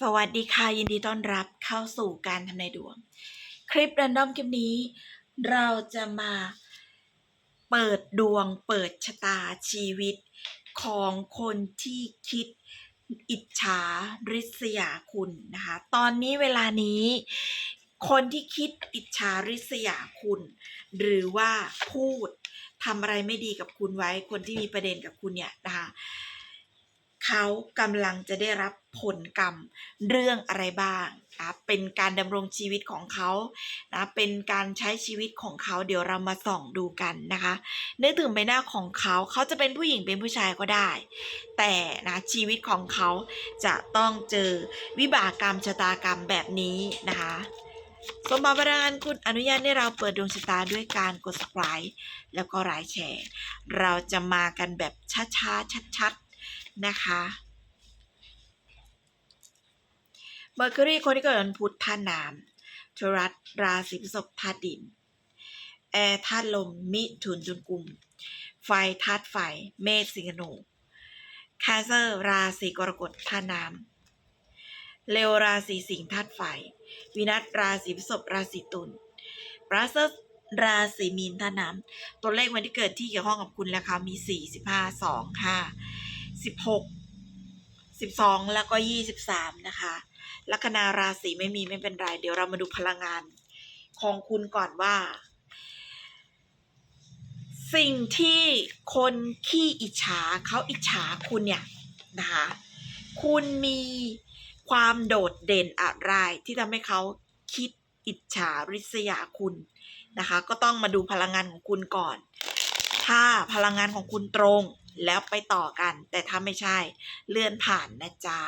สวัสดีค่ะ ยินดีต้อนรับเข้าสู่การทำนายดวง คลิปรันดอมคลิปนี้ เราจะมาเปิดดวงเปิดชะตาชีวิตของคนที่คิดอิจฉาริษยาคุณนะคะ ตอนนี้เวลานี้ คนที่คิดอิจฉาริษยาคุณ หรือว่าพูดทำอะไรไม่ดีกับคุณไว้ คนที่มีประเด็นกับคุณเนี่ยนะคะ เขากำลังจะได้รับผลกรรมเรื่องอะไรบ้างนะเป็นการดำรงชีวิตของเขานะเป็นการใช้ชีวิตของเขาเดี๋ยวเรามาส่องดูกันนะคะนึกถึงใบหน้าของเขาเขาจะเป็นผู้หญิงเป็นผู้ชายก็ได้ แต่นะชีวิตของเขาจะต้องเจอวิบากกรรมชะตากรรมแบบนี้นะคะสมบัติประดานคุณอนุญาตให้เราเปิดดวงชะตาด้วยการกด subscribe แล้วก็ไลค์แชร์ เราจะมากันแบบช้าๆชัดๆ นะคะเมอร์คิวรีคนที่เกิดวันพุธธาตุน้ำทรัสราศีพฤษภธาตุดิน แอร์ธาตุลม มิถุนจุนกุม ไฟธาตุไฟ เมษสิงห์นูแคเซอร์ราศีกรกฎธาน้ำเลวราศีสิงห์ธาตุไฟ วินัสราศีพฤษภราศีตุลบราเซอร์ราศีมีนธาน้ำตัวเลขวันที่เกิดที่เกี่ยวข้องกับคุณแล้วค่ะมีสี่สิบห้า สิบหกสิบสองแล้วก็ยี่สิบสามนะคะลัคนาราศีไม่มีไม่เป็นไร เดี๋ยวเรามาดูพลังงานของคุณก่อนว่า สิ่งที่คนขี้อิจฉาเขาอิจฉาคุณเนี่ยนะคะคุณมีความโดดเด่นอะไรที่ทำให้เขาคิดอิจฉาริษยาคุณนะคะ ก็ต้องมาดูพลังงานของคุณก่อน ถ้าพลังงานของคุณตรง แล้วไปต่อกัน แต่ถ้าไม่ใช่เลื่อนผ่านนะจ๊ะ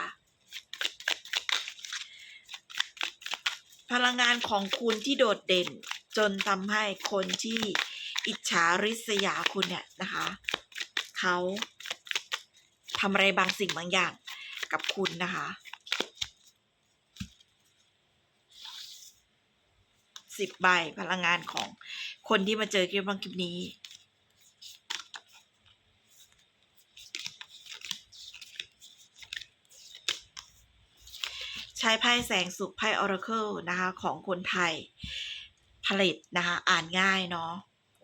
พลังงานของคุณที่โดดเด่น จนทำให้คนที่อิจฉาริษยาคุณเนี่ยนะคะเขาทำอะไรบางสิ่งบางอย่างกับคุณนะคะสิบใบพลังงานของคนที่มาเจอคลิปบางคลิปนี้ ไพ่แสงสุขไพ่ออราเคิลนะคะ ของคนไทย ผลิตนะคะ อ่านง่ายเนาะ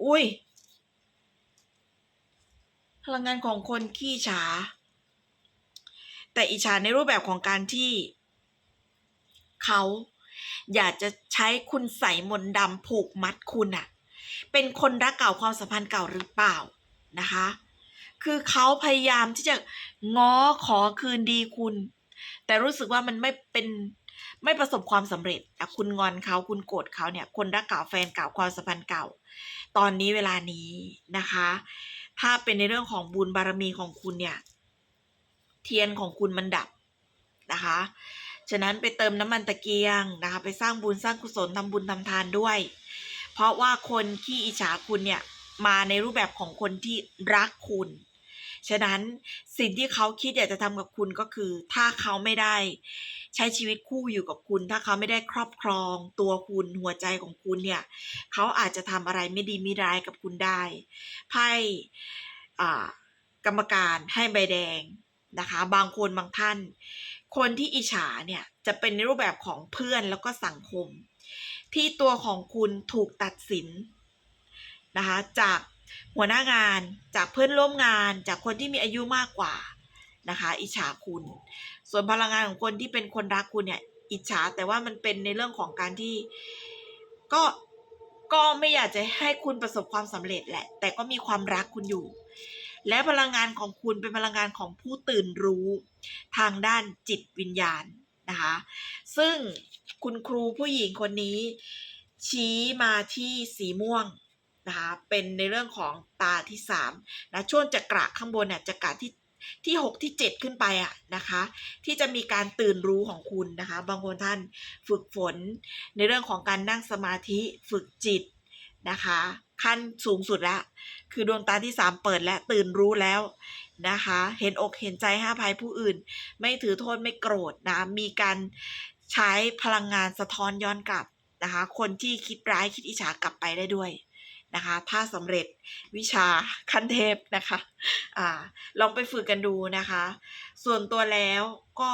อุ้ย พลังงานของคนขี้ฉา แต่อิจฉาในรูปแบบของการที่ เขาอยากจะใช้คุณใส่มนต์ดำผูกมัดคุณอะเป็นคนรักเก่าความสัมพันธ์เก่าหรือเปล่านะคะ คือเขาพยายามที่จะง้อขอคืนดีคุณ แต่รู้สึกว่ามันไม่เป็นไม่ประสบความสำเร็จคุณงอนเขาคุณโกรธเขาเนี่ย คนรักเก่าแฟนเก่าความสัมพันธ์เก่า ตอนนี้เวลานี้นะคะ ถ้าเป็นในเรื่องของบุญบารมีของคุณเนี่ย เทียนของคุณมันดับนะคะ ฉะนั้นไปเติมน้ำมันตะเกียงนะคะ ไปสร้างบุญสร้างกุศลทำบุญทำทานด้วย เพราะว่าคนที่อิจฉาคุณเนี่ยมาในรูปแบบของคนที่รักคุณ ฉะนั้นสิ่งที่เขาคิดอยากจะทำกับคุณก็คือ ถ้าเขาไม่ได้ ใช้ชีวิตคู่อยู่กับคุณ ถ้าเขาไม่ได้ครอบครองตัวคุณหัวใจของคุณเนี่ยเขาอาจจะทำอะไรไม่ดีไม่ร้ายกับคุณได้ไพ่กรรมการให้ใบแดงนะคะ บางคนบางท่าน คนที่อิจฉาเนี่ยจะเป็นในรูปแบบของเพื่อนแล้วก็สังคม ที่ตัวของคุณถูกตัดสินนะคะจาก หัวหน้างานจากเพื่อนร่วมงานจากคนที่มีอายุมากกว่านะคะ อิจฉาคุณ ส่วนพลังงานของคนที่เป็นคนรักคุณเนี่ย อิจฉาแต่ว่ามันเป็นในเรื่องของการที่ก็ก็ไม่อยากจะให้คุณประสบความสำเร็จแหละ แต่ก็มีความรักคุณอยู่ และพลังงานของคุณเป็นพลังงานของผู้ตื่นรู้ทางด้านจิตวิญญาณนะคะ ซึ่งคุณครูผู้หญิงคนนี้ ชี้มาที่สีม่วง นะคะเป็นในเรื่องของตาที่สามนะช่วงจักระข้างบนเนี่ยจักระที่ที่หกที่เจ็ดขึ้นไปอะนะคะ ที่จะมีการตื่นรู้ของคุณนะคะ บางคนท่านฝึกฝนในเรื่องของการนั่งสมาธิฝึกจิตนะคะ ขั้นสูงสุดแล้ว คือดวงตาที่สามเปิดและตื่นรู้แล้วนะคะ เห็นอกเห็นใจห้อภัยผู้อื่น ไม่ถือโทษไม่โกรธนะมีการใช้พลังงานสะท้อนย้อนกลับนะคะ คนที่คิดร้ายคิดอิจฉากลับไปได้ด้วย นะคะ ถ้าสำเร็จวิชาขั้นเทพนะคะอ่าลองไปฝึกกันดูนะคะ ส่วนตัวแล้วก็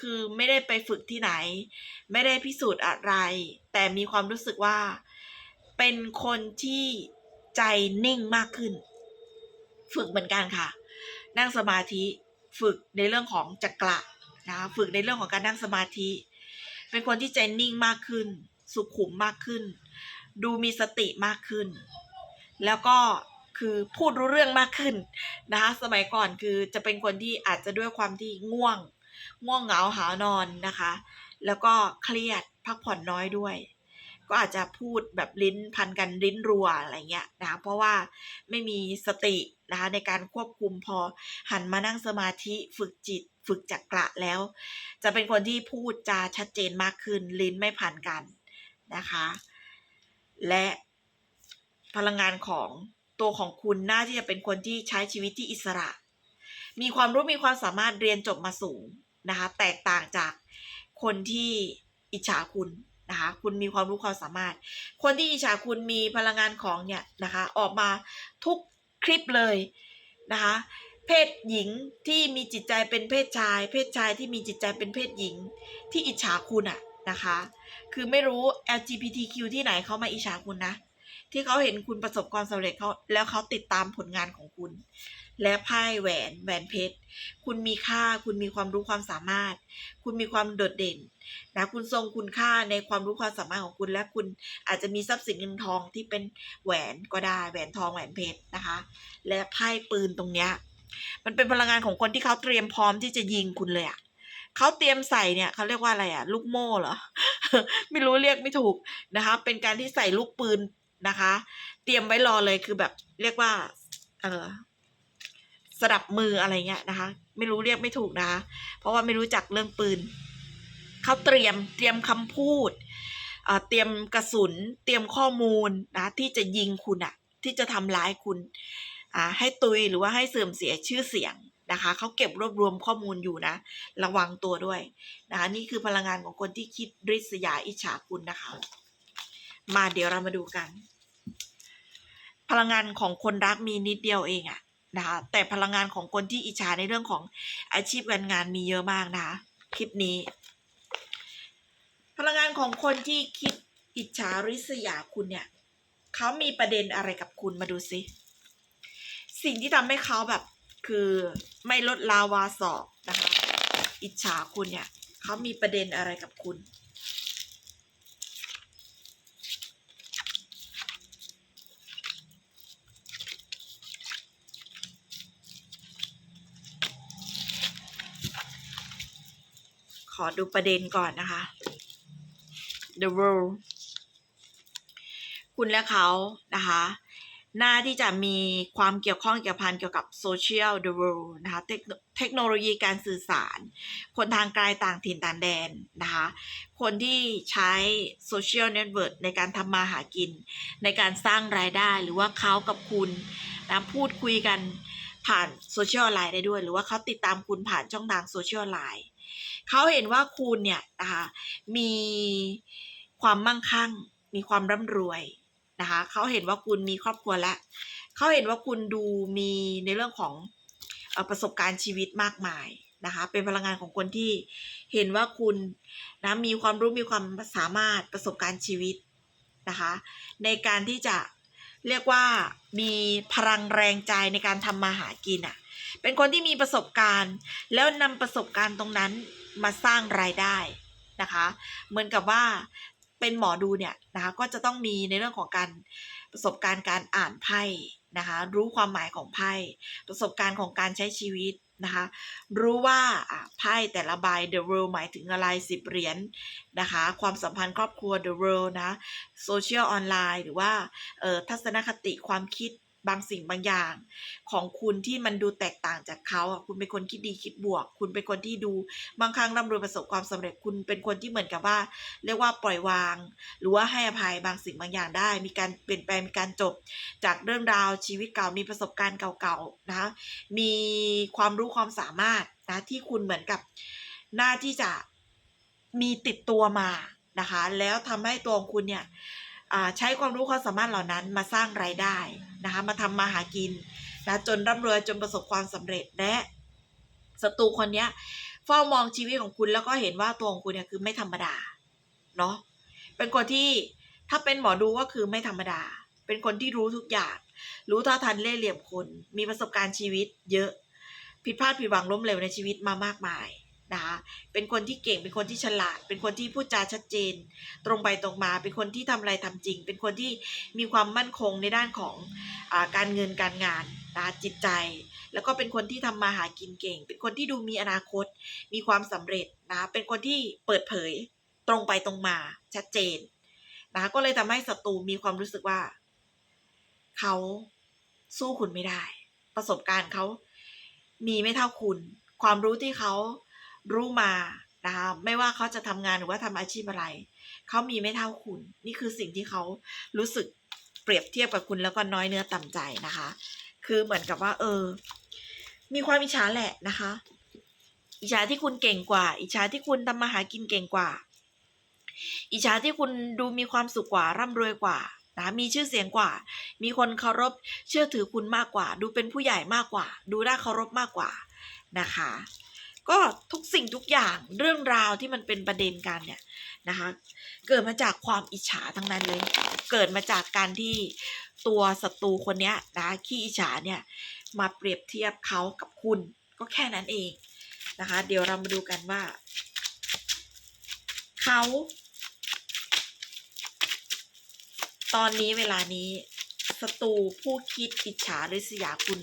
คือไม่ได้ไปฝึกที่ไหน ไม่ได้พิสูจน์อะไร แต่มีความรู้สึกว่าเป็นคนที่ใจนิ่งมากขึ้น ฝึกเหมือนกันค่ะ นั่งสมาธิฝึกในเรื่องของจักระนะคะฝึกในเรื่องของการนั่งสมาธิ เป็นคนที่ใจนิ่งมากขึ้น สุขุมมากขึ้น ดูมีสติมากขึ้น แล้วก็คือพูดรู้เรื่องมากขึ้นนะคะสมัยก่อนคือจะเป็นคนที่อาจจะด้วยความที่ง่วง ง่วงเหงาหานอนนะคะ แล้วก็เครียดพักผ่อนน้อยด้วย ก็อาจจะพูดแบบลิ้นพันกันลิ้นรัวอะไรเงี้ยนะคะเพราะว่าไม่มีสตินะคะในการควบคุมพอหันมานั่งสมาธิฝึกจิตฝึกจักระแล้ว จะเป็นคนที่พูดจาชัดเจนมากขึ้นลิ้นไม่พันกันนะคะ และพลังงานของตัวของคุณน่าที่จะเป็นคนที่ใช้ชีวิตที่อิสระ มีความรู้มีความสามารถเรียนจบมาสูงนะคะ แตกต่างจากคนที่อิจฉาคุณนะคะ คุณมีความรู้ความสามารถ คนที่อิจฉาคุณมีพลังงานของเนี่ยนะคะ ออกมาทุกคลิปเลยนะคะ เพศหญิงที่มีจิตใจเป็นเพศชาย เพศชายที่มีจิตใจเป็นเพศหญิง ที่อิจฉาคุณอะ นะคะ คือไม่รู้ LGBTQ ที่ไหนเขามาอิจฉาคุณนะ ที่เขาเห็นคุณประสบความสำเร็จเขาแล้วเขาติดตามผลงานของคุณ และไพ่แหวนแหวนเพชร คุณมีค่า คุณมีความรู้ความสามารถ คุณมีความโดดเด่นนะคุณทรงคุณค่าในความรู้ความสามารถของคุณ และคุณอาจจะมีทรัพย์สินเงินทองที่เป็นแหวนก็ได้แหวนทองแหวนเพชรนะคะ และไพ่ปืนตรงเนี้ยมันเป็นพลังงานของคนที่เขาเตรียมพร้อมที่จะยิงคุณเลยอะ เขาเตรียมใส่เนี่ยเขาเรียกว่าอะไรอะลูกโม่เหรอ ไม่รู้เรียกไม่ถูกนะคะ เป็นการที่ใส่ลูกปืนนะคะ เตรียมไว้รอเลยคือแบบเรียกว่า เออสดับมืออะไรเงี้ยนะคะ ไม่รู้เรียกไม่ถูกนะคะ เพราะว่าไม่รู้จักเรื่องปืนเขาเตรียมเตรียมคำพูดเตรียมกระสุน เตรียมข้อมูลนะที่จะยิงคุณอะที่จะทำร้ายคุณอ่าให้ตุยหรือว่าให้เสื่อมเสียชื่อเสียง นะคะเขาเก็บรวบรวมข้อมูลอยู่นะ ระวังตัวด้วยนะคะนี่คือพลังงานของคนที่คิดริษยาอิจฉาคุณนะคะ มาเดี๋ยวเรามาดูกัน พลังงานของคนรักมีนิดเดียวเองอะนะคะแต่พลังงานของคนที่อิจฉาในเรื่องของอาชีพการงานมีเยอะมากนะคะคลิปนี้ พลังงานของคนที่คิดอิจฉาริษยาคุณเนี่ยเขามีประเด็นอะไรกับคุณมาดูสิสิ่งที่ทำให้เขาแบบ คือไม่ลดลาวาสอกนะคะ อิจฉาคุณเนี่ยเขามีประเด็นอะไรกับคุณ ขอดูประเด็นก่อนนะคะ The World คุณและเขานะคะ หน้าที่จะมีความเกี่ยวข้องเกี่ยวพันเกี่ยวกับโซเชียล The World นะคะเทคโนโลยีการสื่อสาร คนทางไกลต่างถิ่นต่างแดนนะคะ คนที่ใช้โซเชียลเน็ตเวิร์กในการทำมาหากิน ในการสร้างรายได้หรือว่าเขากับคุณนะพูดคุยกันผ่านโซเชียลไลน์ได้ด้วย หรือว่าเขาติดตามคุณผ่านช่องทางโซเชียลไลน์เขาเห็นว่าคุณเนี่ยนะคะมีความมั่งคั่ง มีความร่ำรวย นะคะเขาเห็นว่าคุณมีครอบครัวแล้วเขาเห็นว่าคุณดูมีในเรื่องของอประสบการณ์ชีวิตมากมายนะคะเป็นพลังงานของคนที่เห็นว่าคุณนะมีความรู้มีความสามารถประสบการณ์ชีวิตนะคะในการที่จะเรียกว่ามีพลังแรงใจในการทำมาหากินอะเป็นคนที่มีประสบการณ์ แล้วนำประสบการณ์ตรงนั้นมาสร้างรายได้นะคะ เหมือนกับว่า เป็นหมอดูเนี่ยนะคะก็จะต้องมีในเรื่องของการประสบการณ์การอ่านไพ่นะคะรู้ความหมายของไพ่ประสบการณ์ของการใช้ชีวิตนะคะรู้ว่าไพ่แต่ละใบ The World หมายถึงอะไรสิบเหรียญนะคะความสัมพันธ์ครอบครัว The World นะโซเชียลออนไลน์หรือว่าทัศนคติความคิด บางสิ่งบางอย่าง ของคุณที่มันดูแตกต่างจากเขาคุณเป็นคนคิดดีคิดบวก คุณเป็นคนที่ดูบางครั้งร่ำรวยประสบความสำเร็จคุณเป็นคนที่เหมือนกับว่า เรียกว่าปล่อยวาง หรือว่าให้อภัยบางสิ่งบางอย่างได้ มีการเปลี่ยนแปลงมีการจบจากเรื่องราวชีวิตเก่ามีประสบการณ์เก่าๆนะมีความรู้ความสามารถนะที่คุณเหมือนกับหน้าที่จะมีติดตัวมานะคะ แล้วทำให้ตัวของคุณเนี่ย ใช้ความรู้ความสามารถเหล่านั้นมาสร้างรายได้นะคะมาทำมาหากินนะจนร่ำรวยจนประสบความสำเร็จและศัตรูคนเนี้ยเฝ้ามองชีวิตของคุณแล้วก็เห็นว่าตัวของคุณเนี่ยคือไม่ธรรมดาเนาะเป็นคนที่ถ้าเป็นหมอดูก็คือไม่ธรรมดา เป็นคนที่รู้ทุกอย่าง รู้ท่าทันเล่ห์เหลี่ยมคน มีประสบการณ์ชีวิตเยอะ ผิดพลาดผิดหวังล้มเหลวในชีวิตมามากมาย นะคะเป็นคนที่เก่ง เป็นคนที่ฉลาด เป็นคนที่พูดจาชัดเจน ตรงไปตรงมา เป็นคนที่ทำอะไรทำจริง เป็นคนที่มีความมั่นคงในด้านของอการเงินการงานนะจิตใจ แล้วก็เป็นคนที่ทำมาหากินเก่ง เป็นคนที่ดูมีอนาคต มีความสำเร็จนะ เป็นคนที่เปิดเผยตรงไปตรงมาชัดเจนนะก็เลยทำให้ศัตรูมีความรู้สึกว่า เขาสู้คุณไม่ได้ ประสบการณ์เขามีไม่เท่าคุณ ความรู้ที่เขา รู้มานะคะไม่ว่าเขาจะทำงานหรือว่าทำอาชีพอะไร เขามีไม่เท่าคุณ นี่คือสิ่งที่เขารู้สึกเปรียบเทียบกับคุณแล้วก็น้อยเนื้อต่ำใจนะคะ คือเหมือนกับว่า เออ มีความอิจฉาแหละนะคะ อิจฉาที่คุณเก่งกว่า อิจฉาที่คุณทำมาหากินเก่งกว่า อิจฉาที่คุณดูมีความสุขกว่าร่ำรวยกว่านะมีชื่อเสียงกว่า มีคนเคารพเชื่อถือคุณมากกว่า ดูเป็นผู้ใหญ่มากกว่า ดูน่าเคารพมากกว่านะคะ ก็ทุกสิ่งทุกอย่างเรื่องราวที่มันเป็นประเด็นกันเนี่ยนะคะเกิดมาจากความอิจฉาทั้งนั้นเลย เกิดมาจากการที่ตัวศัตรูคนนี้นะขี้อิจฉาเนี่ยมาเปรียบเทียบเขากับคุณก็แค่นั้นเองนะคะ เดี๋ยวเรามาดูกันว่าเขาตอนนี้เวลานี้ศัตรูผู้คิดอิจฉาริษยาคุณ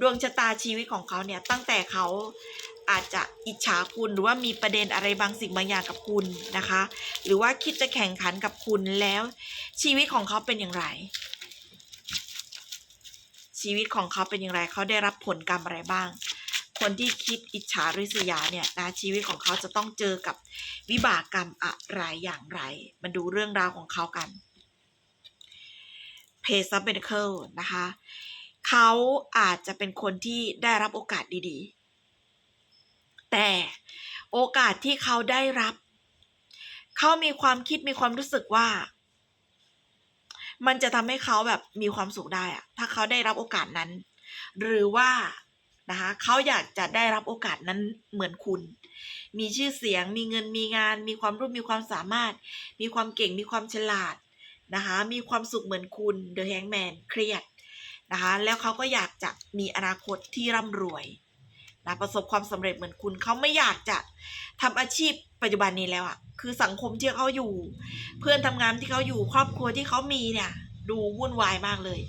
ดวงชะตาชีวิตของเขาเนี่ยตั้งแต่เขา อาจจะอิจฉาคุณหรือว่ามีประเด็นอะไรบางสิ่งบางอย่างกับคุณนะคะ หรือว่าคิดจะแข่งขันกับคุณแล้วชีวิตของเขาเป็นอย่างไร ชีวิตของเขาเป็นอย่างไรเขาได้รับผลกรรมอะไรบ้าง คนที่คิดอิจฉาริษยาเนี่ยนะชีวิตของเขาจะต้องเจอกับวิบากกรรมอะไรอย่างไรมาดูเรื่องราวของเขากันเพซับเบนเคิลนะคะ เขาอาจจะเป็นคนที่ได้รับโอกาสดีๆ แต่โอกาสที่เขาได้รับ เขามีความคิดมีความรู้สึกว่า มันจะทำให้เขาแบบมีความสุขได้อะถ้าเขาได้รับโอกาสนั้น หรือว่านะคะเขาอยากจะได้รับโอกาสนั้นเหมือนคุณ มีชื่อเสียง มีเงิน มีงาน มีความรู้มีความสามารถ มีความเก่ง มีความฉลาดนะคะ มีความสุขเหมือนคุณ The Hangman เครียดนะคะ แล้วเขาก็อยากจะมีอนาคตที่ร่ำรวย นะประสบความสำเร็จเหมือนคุณเขาไม่อยากจะทำอาชีพปัจจุบันนี้แล้วอะคือสังคมที่เขาอยู่ เพื่อนทำงานที่เขาอยู่ครอบครัวที่เขามีเนี่ยดูวุ่นวายมากเลย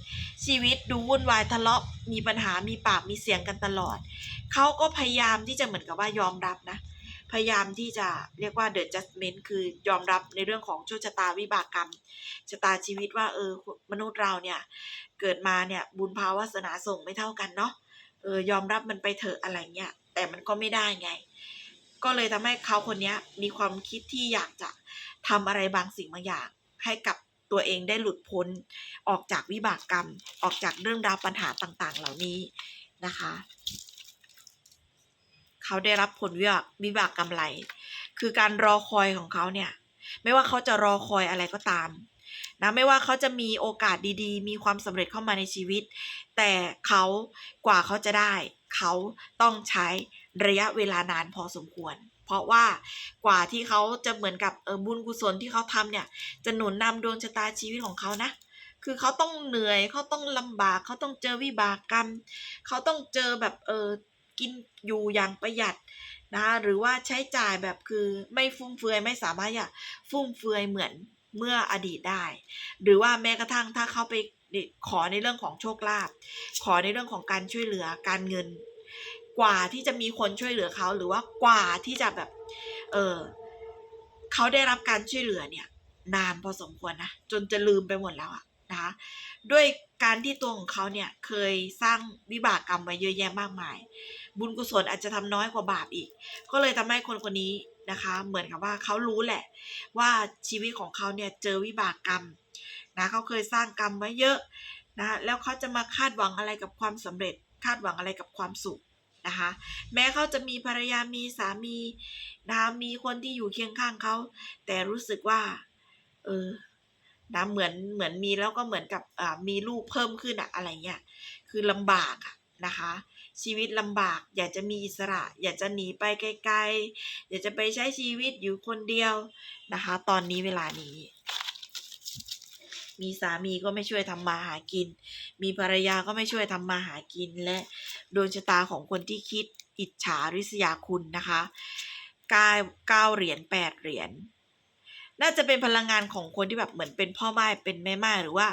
ชีวิตดูวุ่นวายทะเลาะมีปัญหามีปากมีเสียงกันตลอดเขาก็พยายามที่จะเหมือนกับว่ายอมรับนะ พยายามที่จะเรียกว่า the judgment คือยอมรับในเรื่องของโชคชะตาวิบากกรรมชะตาชีวิตว่าเออมนุษย์เราเนี่ย เกิดมาเนี่ยบุญภาวาสนาส่งไม่เท่ากันเนาะ เออยอมรับมันไปเถอะอะไรเงี้ยแต่มันก็ไม่ได้ไง ก็เลยทำให้เขาคนนี้มีความคิดที่อยากจะทำอะไรบางสิ่งบางอย่าง ให้กับตัวเองได้หลุดพ้นออกจากวิบากกรรม ออกจากเรื่องราวปัญหาต่างๆ เหล่านี้นะคะ เขาได้รับผลวิบากวิบากกรรมไรคือการรอคอยของเขาเนี่ย ไม่ว่าเขาจะรอคอยอะไรก็ตาม นะไม่ว่าเขาจะมีโอกาสดีๆ มีความสำเร็จเข้ามาในชีวิต แต่เขากว่าเขาจะได้ เขาต้องใช้ระยะเวลานานพอสมควร เพราะว่ากว่าที่เขาจะเหมือนกับเออบุญกุศลที่เขาทำเนี่ย จะหนุนนำดวงชะตาชีวิตของเขานะคือเขาต้องเหนื่อยเขาต้องลำบากเขาต้องเจอวิบากกรรมเขาต้องเจอแบบเออกินอยู่อย่างประหยัดนะหรือว่าใช้จ่ายแบบคือไม่ฟุ่มเฟือยไม่สามารถจะฟุ่มเฟือยเหมือน เมื่ออดีตได้ หรือว่าแม้กระทั่งถ้าเขาไปขอในเรื่องของโชคลาภขอในเรื่องของการช่วยเหลือการเงิน กว่าที่จะมีคนช่วยเหลือเขาหรือว่ากว่าที่จะแบบ เออเขาได้รับการช่วยเหลือเนี่ย นานพอสมควรนะจนจะลืมไปหมดแล้วอะนะคะด้วยการที่ตัวของเขาเนี่ยเคยสร้างวิบากกรรมไว้เยอะแยะมากมาย บุญกุศลอาจจะทำน้อยกว่าบาปอีก ก็เลยทำให้คนคนนี้ นะคะ เหมือนกับว่าเขารู้แหละ ว่าชีวิตของเขาเนี่ยเจอวิบากกรรมนะเขาเคยสร้างกรรมไว้เยอะนะแล้วเขาจะมาคาดหวังอะไรกับความสำเร็จ คาดหวังอะไรกับความสุขนะคะแม้เขาจะมีภรรยามีสามีนะคะมีคนที่อยู่เคียงข้างเขา แต่รู้สึกว่า เออนะเหมือนเหมือนมีแล้วก็เหมือนกับมีลูกเพิ่มขึ้นอะอะไรเงี้ยคือลำบากอะนะคะ ชีวิตลำบาก อยากจะมีอิสระ อยากจะหนีไปไกลๆ อยากจะไปใช้ชีวิตอยู่คนเดียวนะคะ ตอนนี้เวลานี้ มีสามีก็ไม่ช่วยทำมาหากิน มีภรรยาก็ไม่ช่วยทำมาหากิน และดวงชะตาของคนที่คิดอิจฉาริษยาคุณนะคะเก้าเก้าเหรียญแปดเหรียญน่าจะเป็นพลังงานของคนที่แบบเหมือนเป็นพ่อไม้เป็นแม่ไม้หรือว่า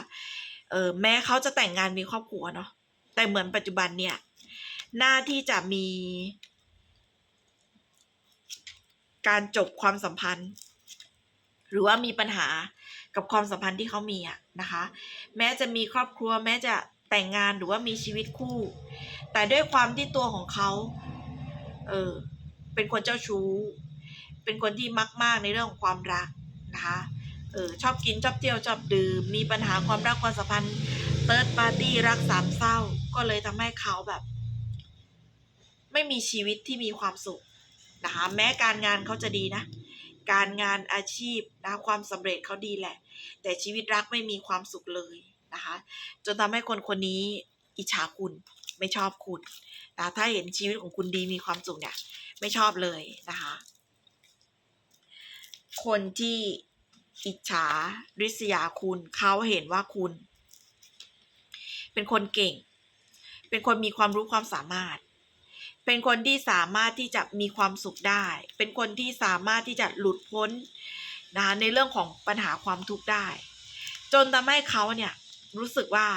เออแม้เขาจะแต่งงานมีครอบครัวเนาะแต่เหมือนปัจจุบันเนี่ย หน้าที่จะมี การจบความสัมพันธ์ หรือว่ามีปัญหากับความสัมพันธ์ที่เขามีอะนะคะ แม้จะมีครอบครัว แม้จะแต่งงานหรือว่ามีชีวิตคู่ แต่ด้วยความที่ตัวของเขาเออเป็นคนเจ้าชู้ เป็นคนที่มักมากในเรื่องของความรักนะคะเออชอบกินชอบเที่ยวชอบดื่มมีปัญหาความรักความสัมพันธ์เติร์ดปาร์ตี้รักสามเศร้าก็เลยทำให้เขาแบบ ไม่มีชีวิตที่มีความสุขนะคะแม้การงานเขาจะดีนะ การงานอาชีพนะความสำเร็จเขาดีแหละ แต่ชีวิตรักไม่มีความสุขเลยนะคะจนทำให้คนคนนี้อิจฉาคุณไม่ชอบคุณนะถ้าเห็นชีวิตของคุณดีมีความสุขเนี่ยไม่ชอบเลยนะคะคนที่อิจฉาริษยาคุณเขาเห็นว่าคุณ เป็นคนเก่ง เป็นคนมีความรู้ความสามารถ เป็นคนที่สามารถที่จะมีความสุขได้ เป็นคนที่สามารถที่จะหลุดพ้นนะคะในเรื่องของปัญหาความทุกข์ได้ จนทำให้เขาเนี่ยรู้สึกว่า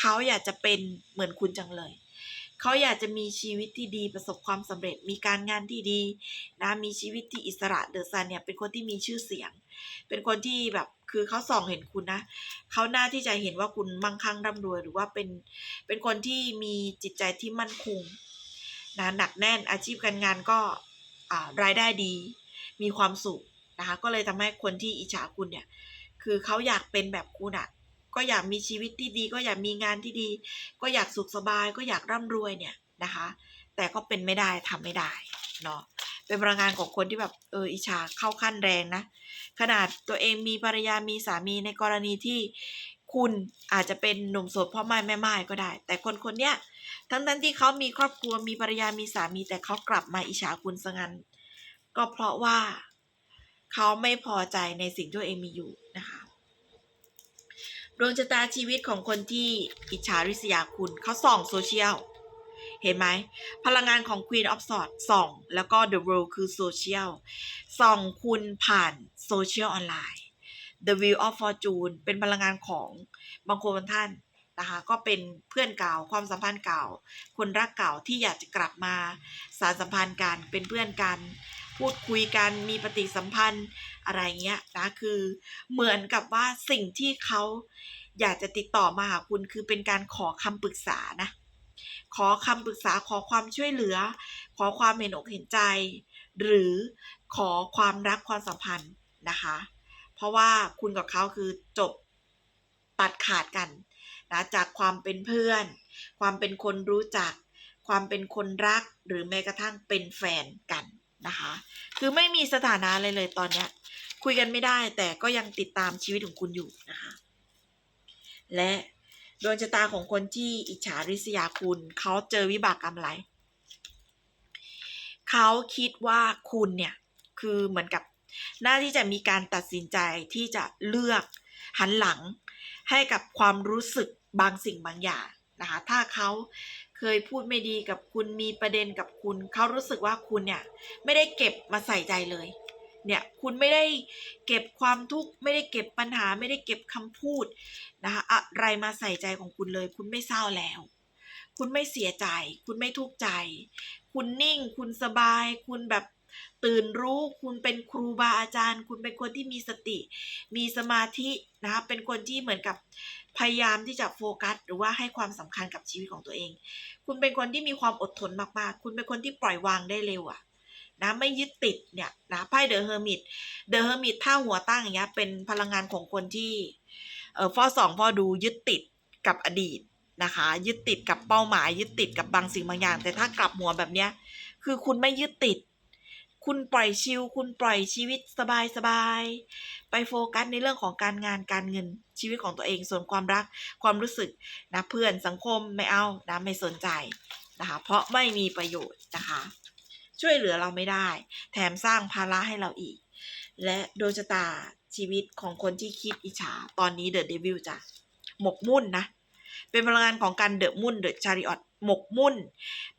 เขาอยากจะเป็นเหมือนคุณจังเลย เขาอยากจะมีชีวิตที่ดีประสบความสำเร็จ มีการงานที่ดีนะ มีชีวิตที่อิสระเดอะซันเนี่ยเป็นคนที่มีชื่อเสียง เป็นคนที่แบบคือเขาส่องเห็นคุณนะ เขาหน้าที่จะเห็นว่าคุณมั่งคั่งร่ำรวย หรือว่าเป็นเป็นคนที่มีจิตใจที่มั่นคง นะหนักแน่นอาชีพการงานก็รายได้ดี มีความสุขนะคะก็เลยทำให้คนที่อิจฉาคุณเนี่ยคือเขาอยากเป็นแบบคุณอะก็อยากมีชีวิตที่ดี ก็อยากมีงานที่ดี ก็อยากสุขสบาย ก็อยากร่ำรวยเนี่ยนะคะ แต่ก็เป็นไม่ได้ทำไม่ได้เนาะเป็นพลังงานของคนที่แบบเอออิจฉาเข้าขั้นแรงนะขนาดตัวเองมีภรรยามีสามีในกรณีที่ คุณอาจจะเป็นหนุ่มโสดพ่อไม้แม่ไม้ก็ได้ แต่คนคนเนี้ยทั้งทั้งที่เขามีครอบครัวมีภรรยามีสามีแต่เขากลับมาอิจฉาคุณซะงั้น ก็เพราะว่าเขาไม่พอใจในสิ่งที่ตัวเองมีอยู่นะคะดวงชะตาชีวิตของคนที่อิจฉาริษยาคุณเขาส่องโซเชียลเห็นไหมพลังงานของ Queen of Swords ส่อง แล้วก็ The World คือโซเชียลส่องคุณผ่านโซเชียลออนไลน์ The Wheel of Fortune เป็นพลังงานของบางคนบางท่านนะคะก็เป็นเพื่อนเก่าความสัมพันธ์เก่า คนรักเก่าที่อยากจะกลับมาสารสัมพันธ์กันเป็นเพื่อนกัน พูดคุยกันมีปฏิสัมพันธ์อะไรเงี้ยนะคือเหมือนกับว่าสิ่งที่เขาอยากจะติดต่อมาหาคุณคือเป็นการขอคำปรึกษานะขอคำปรึกษาขอความช่วยเหลือ ขอความเห็นอกเห็นใจ หรือขอความรักความสัมพันธ์นะคะ ราะว่าคุณกับเขาคือจบตัดขาดกันนะจากความเป็นเพื่อน ความเป็นคนรู้จัก ความเป็นคนรักหรือแม้กระทั่งเป็นแฟนกันนะคะ คือไม่มีสถานะอะไรเลยตอนเนี้ยคุยกันไม่ได้แต่ก็ยังติดตามชีวิตของคุณอยู่นะคะ และดวงชะตาของคนที่อิจฉาริษยาคุณ เขาเจอวิบากกรรมอะไรเขาคิดว่าคุณเนี่ย คือเหมือนกับ น้าที่จะมีการตัดสินใจที่จะเลือกหันหลังให้กับความรู้สึกบางสิ่งบางอย่างนะคะถ้าเขาเคยพูดไม่ดีกับคุณมีประเด็นกับคุณเขารู้สึกว่าคุณเนี่ยไม่ได้เก็บมาใส่ใจเลยเนี่ยคุณไม่ได้เก็บความทุกข์ไม่ได้เก็บปัญหาไม่ได้เก็บคำพูดนะคะอะไรมาใส่ใจของคุณเลย คุณไม่เศร้าแล้ว คุณไม่เสียใจ คุณไม่ทุกข์ใจ คุณนิ่ง คุณสบาย คุณแบบ ตื่นรู้คุณเป็นครูบาอาจารย์ คุณเป็นคนที่มีสติ มีสมาธินะคะเป็นคนที่เหมือนกับพยายามที่จะโฟกัส หรือว่าให้ความสำคัญกับชีวิตของตัวเอง คุณเป็นคนที่มีความอดทนมากๆ คุณเป็นคนที่ปล่อยวางได้เร็วอะนะไม่ยึดติดเนี่ยนะไพ่เดอะเฮอร์มิตเดอะเฮอร์มิตถ้าหัวตั้งอย่างเงี้ยเป็นพลังงานของคนที่เอ่อฟอสองฟอดูยึดติดกับอดีตนะคะยึดติดกับเป้าหมาย ยึดติดกับบางสิ่งบางอย่าง แต่ถ้ากลับหัวแบบเนี้ยคือคุณไม่ยึดติด คุณปล่อยชิลคุณปล่อยชีวิตสบายสบายไปโฟกัสในเรื่องของการงานการเงินชีวิตของตัวเองส่วนความรักความรู้สึกนะเพื่อนสังคมไม่เอานะไม่สนใจนะคะเพราะไม่มีประโยชน์นะคะ ช่วยเหลือเราไม่ได้ แถมสร้างภาระให้เราอีก และโดนชะตาชีวิตของคนที่คิดอิจฉาตอนนี้เดอะเดวิลจะหมกมุ่นนะเป็นพลังงานของการเดอะมุ่นเดอะชาริออตหมกมุ่น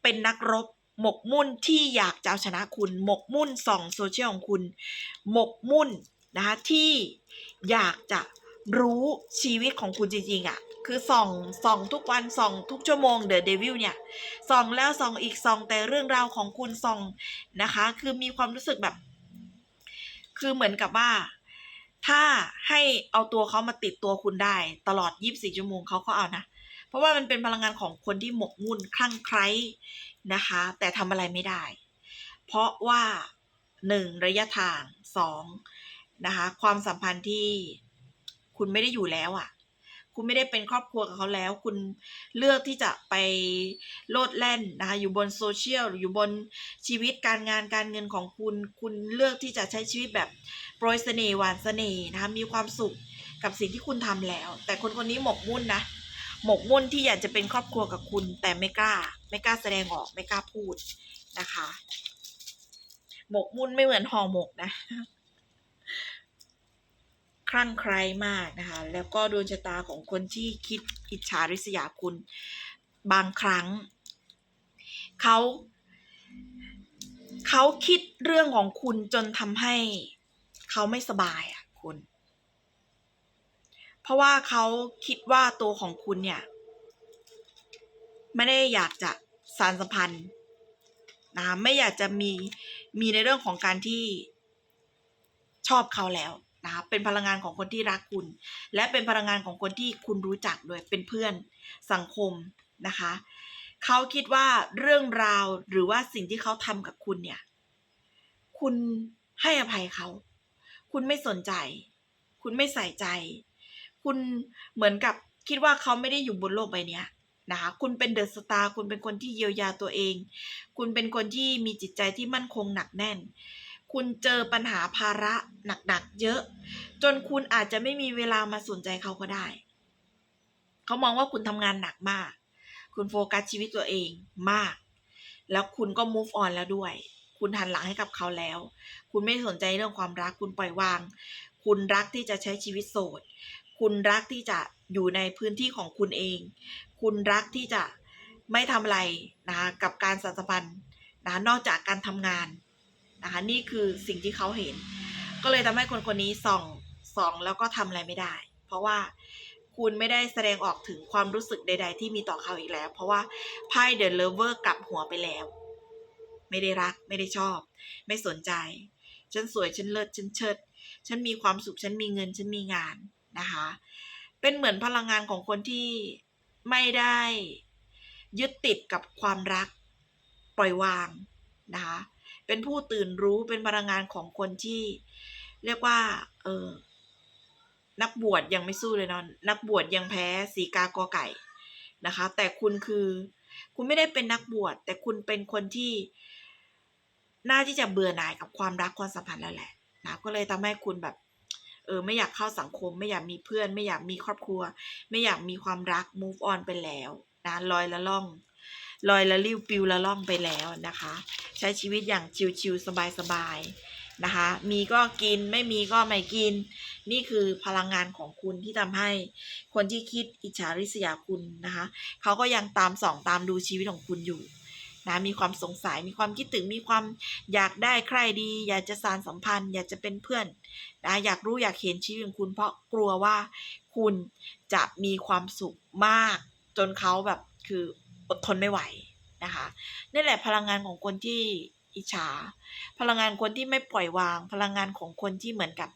เป็นนักรบ หมกมุ่นที่อยากจะเอาชนะคุณ หมกมุ่นส่องโซเชียลของคุณ หมกมุ่นนะคะที่อยากจะรู้ชีวิตของคุณจริงๆอะ่ะคือส่องส่องทุกวันส่องทุกชั่วโมงเดอะเดวิลเนี่ยส่องแล้วส่องอีกส่องแต่เรื่องราวของคุณส่องนะคะ คือมีความรู้สึกแบบ คือเหมือนกับว่า ถ้าให้เอาตัวเขามาติดตัวคุณได้ ตลอด 24 ชั่วโมงเขาก็เอานะ เพราะว่ามันเป็นพลังงานของคนที่หมกมุ่นคลั่งไคล้ นะคะ แต่ทำอะไรไม่ได้ เพราะว่าหนึ่งระยะทางสองนะคะ ความสัมพันธ์ที่คุณไม่ได้อยู่แล้วอะ่ะ คุณไม่ได้เป็นครอบครัวกับเขาแล้ว คุณเลือกที่จะไปโลดแล่นนะคะอยู่บนโซเชียลหรืออยู่บนชีวิตการงานการเงินของคุณ คุณเลือกที่จะใช้ชีวิตแบบโปรยเสน่ห์หวานเสน่ห์นะคะมีความสุขกับสิ่งที่คุณทำแล้ว แต่คนคนนี้หมกมุ่นนะหมกมุ่นที่อยากจะเป็นครอบครัวกับคุณแต่ไม่กล้า ไม่กล้าแสดงออกไม่กล้าพูดนะคะ หมกมุ่นไม่เหมือนห่อหมกนะ คลั่งไคล้มากนะคะ แล้วก็ดวงชะตาของคนที่คิดอิจฉาริษยาคุณ บางครั้งเขาเขาคิดเรื่องของคุณจนทำให้เขาไม่สบายอะคุณ เพราะว่าเขาคิดว่าตัวของคุณเนี่ย ไม่ได้อยากจะ สารสัมพันธ์นะคะไม่อยากจะมีมีในเรื่องของการที่ชอบเขาแล้วนะคะเป็นพลังงานของคนที่รักคุณ และเป็นพลังงานของคนที่คุณรู้จักด้วยเป็นเพื่อนสังคมนะคะเขาคิดว่าเรื่องราวหรือว่าสิ่งที่เขาทำกับคุณเนี่ย คุณให้อภัยเขา คุณไม่สนใจ คุณไม่ใส่ใจ คุณเหมือนกับคิดว่าเขาไม่ได้อยู่บนโลกใบนี้ นะคะคุณเป็นเดอะสตาร์คุณเป็นคนที่เยียวยาตัวเอง คุณเป็นคนที่มีจิตใจที่มั่นคงหนักแน่น คุณเจอปัญหาภาระหนักๆเยอะ จนคุณอาจจะไม่มีเวลามาสนใจเขาก็ได้ เขามองว่าคุณทำงานหนักมาก คุณโฟกัสชีวิตตัวเองมาก แล้วคุณก็ move on แล้วด้วย คุณหันหลังให้กับเขาแล้ว คุณไม่สนใจเรื่องความรัก คุณปล่อยวาง คุณรักที่จะใช้ชีวิตโสด คุณรักที่จะอยู่ในพื้นที่ของคุณเอง คุณรักที่จะไม่ทำอะไรนะคะกับการสัมพันธ์นะคะนอกจากการทำงานนะคะนี่คือสิ่งที่เขาเห็น ก็เลยทำให้คนคนนี้ส่องส่องแล้วก็ทำอะไรไม่ได้ เพราะว่าคุณไม่ได้แสดงออกถึงความรู้สึกใด ๆ ที่มีต่อเขาอีกแล้ว เพราะว่าไพ่เดอะเลเวอร์กลับหัวไปแล้ว ไม่ได้รักไม่ได้ชอบ ไม่สนใจ ฉันสวยฉันเลิศฉันเชิด ฉันมีความสุขฉันมีเงินฉันมีงาน นะคะ เป็นเหมือนพลังงานของคนที่ไม่ได้ยึดติดกับความรักปล่อยวางนะคะ เป็นผู้ตื่นรู้เป็นพลังงานของคนที่เรียกว่าเออนักบวชยังไม่สู้เลยเนาะนักบวชยังแพ้สีกากอไก่นะคะ แต่คุณคือคุณไม่ได้เป็นนักบวชแต่คุณเป็นคนที่ น่าที่จะเบื่อหน่ายกับความรักความสัมพันธ์แล้วแหละนะก็เลยทำให้คุณแบบ เออ ไม่อยากเข้าสังคม ไม่อยากมีเพื่อน ไม่อยากมีครอบครัว ไม่อยากมีความรัก move on ไปแล้วนะลอยละล่องลอยละลิ้วปิวละล่องไปแล้วนะคะ ใช้ชีวิตอย่างชิวๆสบายๆนะคะ มีก็กินไม่มีก็ไม่กิน นี่คือพลังงานของคุณที่ทำให้ คนที่คิดอิจฉาริษยาคุณนะคะ เขาก็ยังตามส่องตามดูชีวิตของคุณอยู่ นะมีความสงสัยมีความคิดถึงมีความอยากได้ใครดี อยากจะสานสัมพันธ์ อยากจะเป็นเพื่อนนะอยากรู้อยากเห็นชีวิตของคุณเพราะกลัวว่าคุณจะมีความสุขมาก จนเขาแบบคืออดทนไม่ไหวนะคะนี่แหละพลังงานของคนที่อิจฉา พลังงานคนที่ไม่ปล่อยวาง พลังงานของคนที่เหมือนกับ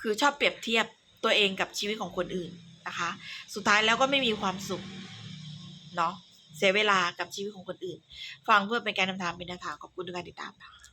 คือชอบเปรียบเทียบตัวเองกับชีวิตของคนอื่นนะคะ สุดท้ายแล้วก็ไม่มีความสุขเนาะ เสียเวลากับชีวิตของคนอื่น ฟังเพื่อเป็นการนำทางเป็นแนวทางขอบคุณทุกการติดตามค่ะ